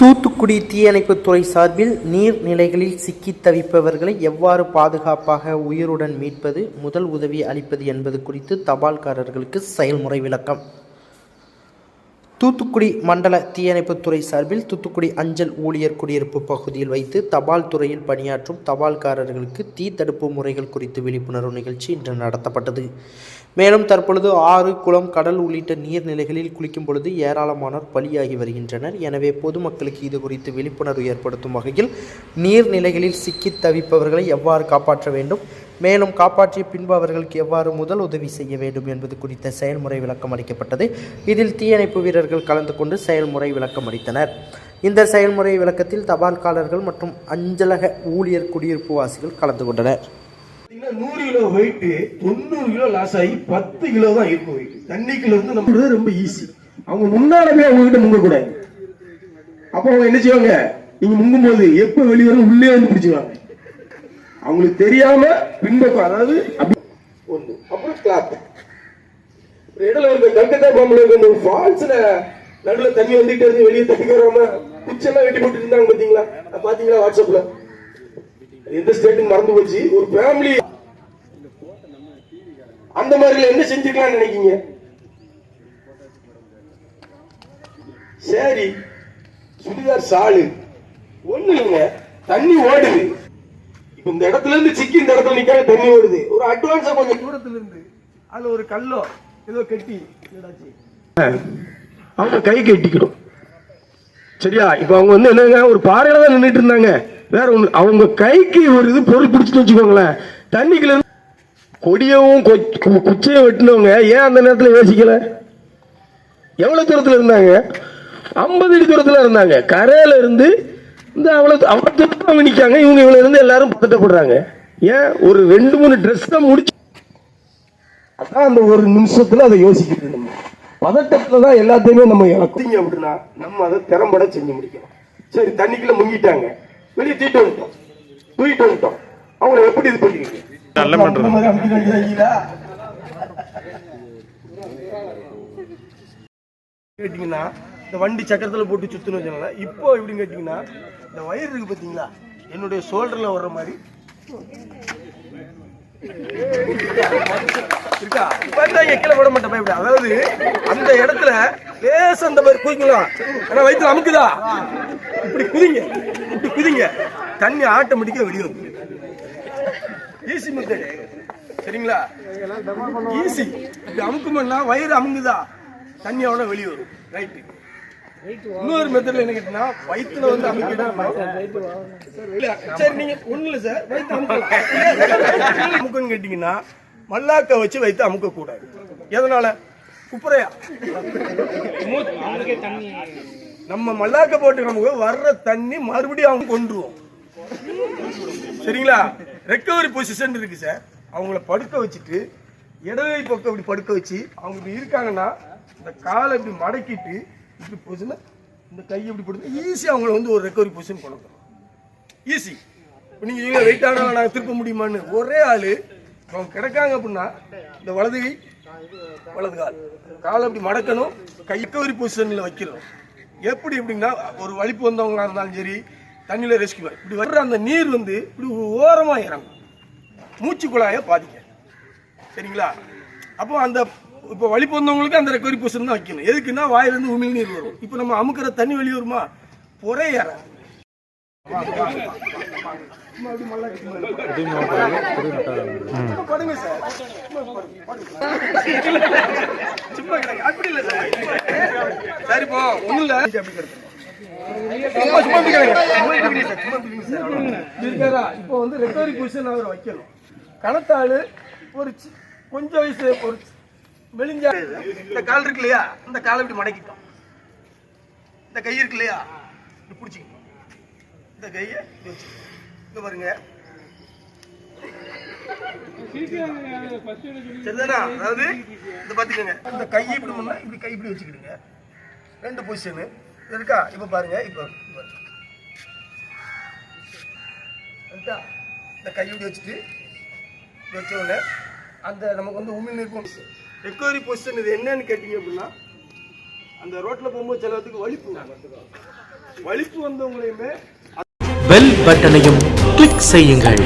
தூத்துக்குடி தீயணைப்புத்துறை சார்பில் நீர்நிலைகளில் சிக்கித் தவிப்பவர்களை எவ்வாறு பாதுகாப்பாக உயிருடன் மீட்பது முதல் உதவி அளிப்பது என்பது குறித்து தபால்காரர்களுக்கு செயல்முறை விளக்கம். தூத்துக்குடி மண்டல தீயணைப்புத்துறை சார்பில் தூத்துக்குடி அஞ்சல் ஊழியர் குடியிருப்பு பகுதியில் வைத்து தபால் துறையில் பணியாற்றும் தபால்காரர்களுக்கு தீ தடுப்பு முறைகள் குறித்து விழிப்புணர்வு நிகழ்ச்சி இன்று நடத்தப்பட்டது. மேலும் தற்பொழுது ஆறு குளம் கடல் உள்ளிட்ட நீர்நிலைகளில் குளிக்கும் பொழுது ஏராளமானோர் பலியாகி வருகின்றனர். எனவே பொதுமக்களுக்கு இது குறித்து விழிப்புணர்வு ஏற்படுத்தும் வகையில் நீர்நிலைகளில் சிக்கித் தவிப்பவர்களை எவ்வாறு காப்பாற்ற வேண்டும்? மேலும் காப்பாற்றிய பின்பு அவர்களுக்கு எவ்வாறு முதல் உதவி செய்ய வேண்டும் என்பது குறித்த செயல்முறை விளக்கம் அளிக்கப்பட்டது. இதில் தீயணைப்பு வீரர்கள் கலந்து கொண்டு செயல்முறை விளக்கம் அளித்தனர். இந்த செயல்முறை விளக்கத்தில் தபால்காரர்கள் மற்றும் அஞ்சலக ஊழியர் குடியிருப்பு வாசிகள் கலந்து கொண்டனர். நூறு கிலோ வெயிட் தொண்ணூறு கிலோ லாஸ் ஆகி பத்து கிலோ தான் இருக்கும் வெயிட் தண்ணிக்குள்ள இருந்து நம்ம ரொம்ப ஈஸி அவங்க முன்னால போய் அவங்க கிட்ட முங்க கூடாது அப்போ அவங்க என்ன செய்வாங்க? நீங்க முங்கும் போது எப்ப வெளியே வரும் உள்ளே வந்து பிடிச்சுவாங்க அவங்களுக்கு தெரியாம பின்பக்கம் அதாவது ஒன்று அப்புறம் கிளாப் இடத்துல இருந்த கல்கத்தா பாம்புல இருக்க ஒரு ஃபால்ஸ்ல நடுவில் தண்ணி வந்துகிட்டே இருந்து வெளியே தண்ணி வராம குச்செல்லாம் வெட்டி போட்டு இருந்தாங்க பாத்தீங்களா? பாத்தீங்களா வாட்ஸ்அப்ல எந்த ஸ்டேட்டுக்கு மறந்து போச்சு. ஒரு ஃபேமிலி அந்த மாதிரி என்ன செஞ்சிருக்கலாம்னு நினைக்கீங்க? சரி. சுடிதார் சாலு. ஒண்ணு இல்லைங்க. தண்ணி ஓடுது. இந்த இடத்துல இருந்து சிக்கி இந்த இடத்துல நிக்காம தண்ணி ஓடுது. ஒரு அட்வான்ஸா கொஞ்சம் தூரத்துல இருந்து அதுல ஒரு கல்லோ ஏதோ கட்டி அவங்க கை கட்டிக்கணும். சரியா? இப்ப அவங்க வந்து என்னங்க ஒரு பாறையில தான் நின்றுட்டு இருந்தாங்க. வேற ஒண்ணு அவங்க கைக்கு ஒரு இது பொருள் பிடிச்சிட்டு வச்சுக்கோங்களேன். தண்ணிக்குள்ள இருந்து கொடியவும் கொ- வெட்டினவங்க ஏன் அந்த நேரத்துல யோசிக்கல? எவ்வளவு தூரத்துல இருந்தாங்க? ஐம்பது அடி தூரத்துல இருந்தாங்க. கரையில இருந்து இந்த அவ்வளவு அவ்வளவு தூரத்துல அவங்க நிக்காங்க இவங்க இவ்வளவு இருந்து எல்லாரும் பதட்டப்படுறாங்க. ஏன்? ஒரு ரெண்டு மூணு ட்ரெஸ் தான் முடிச்சு அதான் அந்த ஒரு நிமிஷத்துல அதை யோசிக்கிட்டு நம்ம பதட்டத்துல தான் எல்லாத்தையுமே நம்ம இழக்கும். அப்படின்னா நம்ம அதை திறம்பட செஞ்சு முடிக்கணும். சரி தண்ணிக்குள்ள முங்கிட்டாங்க. வெளியே தூக்கிட்டு வந்துட்டோம். தூக்கிட்டு வந்துட்டோம். அவங்களை எப்படி இது பண்ணிருக்கீங்க நல்ல. கேட்டீங்கன்னா இந்த வண்டி சக்கரத்துல போட்டு சுத்தணும் வச்சுக்கோங்களேன் இப்போ எப்படின்னு கேட்டீங்கன்னா இந்த வயிறு இருக்கு பார்த்தீங்களா என்னுடைய ஷோல்டரில் வர்ற மாதிரி. இருக்கா? பார்த்தா கீழே விட மாட்டேன் பயப்பட அதாவது அந்த இடத்துல லேச அந்த மாதிரி குதிக்கலாம். ஆனால் வயிற்றுல அமுக்குதா? இப்படி குதிங்க. இப்படி குதிங்க. தண்ணி ஆட்டோமேட்டிக்காக வெளியே வந்து ஈஸி மெத்தட் சரிங்களா? ஈஸி இப்படி அமுக்குமன்னா வயிறு அமுங்குதா? தண்ணி அவ்வளோ வெளியே வரும். ரைட்டு இன்னொரு மெத்தட்ல என்ன கேட்டீங்கன்னா வயிற்றுல வந்து அமுக்கிட்டா சரி நீங்க ஒண்ணு இல்லை சார் வயிற்று அமுக்குன்னு கேட்டீங்கன்னா மல்லாக்க வச்சு வயிற்று அமுக்க கூடாது எதனால? குப்புறையா? நம்ம மல்லாக்க போட்டு நமக்கு வர்ற தண்ணி மறுபடியும் அவங்க கொண்டுருவோம் சரிங்களா? ரெக்கவரி பொசிஷன் இருக்கு சார் அவங்கள படுக்க வச்சுட்டு இடவை பக்கம் இப்படி படுக்க வச்சு அவங்க இப்படி இருக்காங்கன்னா இந்த காலை இப்படி மடக்கிட்டு இப்படி பொசிஷன் இந்த கை இப்படி போட்டு ஈஸியாக அவங்கள வந்து ஒரு ரெக்கவரி பொசிஷன் கொண்டு வந்துடும் ஈஸி இப்போ நீங்கள் இவங்க வெயிட் ஆனால் நாங்கள் திருப்ப முடியுமான்னு ஒரே ஆள் அவங்க கிடக்காங்க அப்படின்னா இந்த வலது கை வலது கால். காலை இப்படி மடக்கணும் கை ரெக்கவரி பொசிஷனில் வைக்கணும். எப்படி எப்படின்னா ஒரு வலிப்பு வந்தவங்களாக இருந்தாலும் சரி தண்ணியில் ரெஸ்கியூ இப்படி வர்ற அந்த நீர் வந்து இப்படி ஓரமாக இறங்கும். மூச்சு குழாயை பாதிக்க சரிங்களா? அப்போ அந்த இப்போ வலிப்பு வந்தவங்களுக்கு அந்த ரெக்கவரி பொசிஷன் தான் வைக்கணும். எதுக்குன்னா வாயிலிருந்து உமிழ் நீர் வரும். இப்போ நம்ம அமுக்கிற தண்ணி வெளியே வருமா? பொறே சார். அப்படி சார். சரி இப்போ ஒண்ணும் இல்ல. சார். இப்போ வந்து ரெக்கவரி பொசிஷன் அவர் வைக்கணும். கணத்தாள் ஒரு கொஞ்சம் வயசு ஒரு மெலிஞ்சா இந்த கால் இருக்கு இல்லையா? இந்த காலை விட்டு மடக்கிட்டோம் இந்த கை இருக்கு இல்லையா? இப்படி பிடிச்சிக்கணும் இந்த கையை வச்சு வச்சுக்கணும். பாருங்க. சரிதானா? அதாவது இந்த பாத்துக்கோங்க இந்த கை இப்படி பண்ணா இப்படி கை இப்படி வச்சுக்கிடுங்க. ரெண்டு பொசிஷனு இருக்கா? இப்போ பாருங்க. இப்போ பாருங்க. இருக்கா? இந்த கை இப்படி வச்சுட்டு வச்ச உடனே அந்த நமக்கு வந்து உமிழ் இருக்கும் ரெக்கவரி பொசிஷன் இது என்னன்னு கேட்டீங்க அப்படின்னா அந்த ரோட்ல போகும்போது சில வலிப்பு. வலிப்பு வந்தவங்களையுமே பெல் பட்டனையும் கிளிக் செய்யுங்கள்.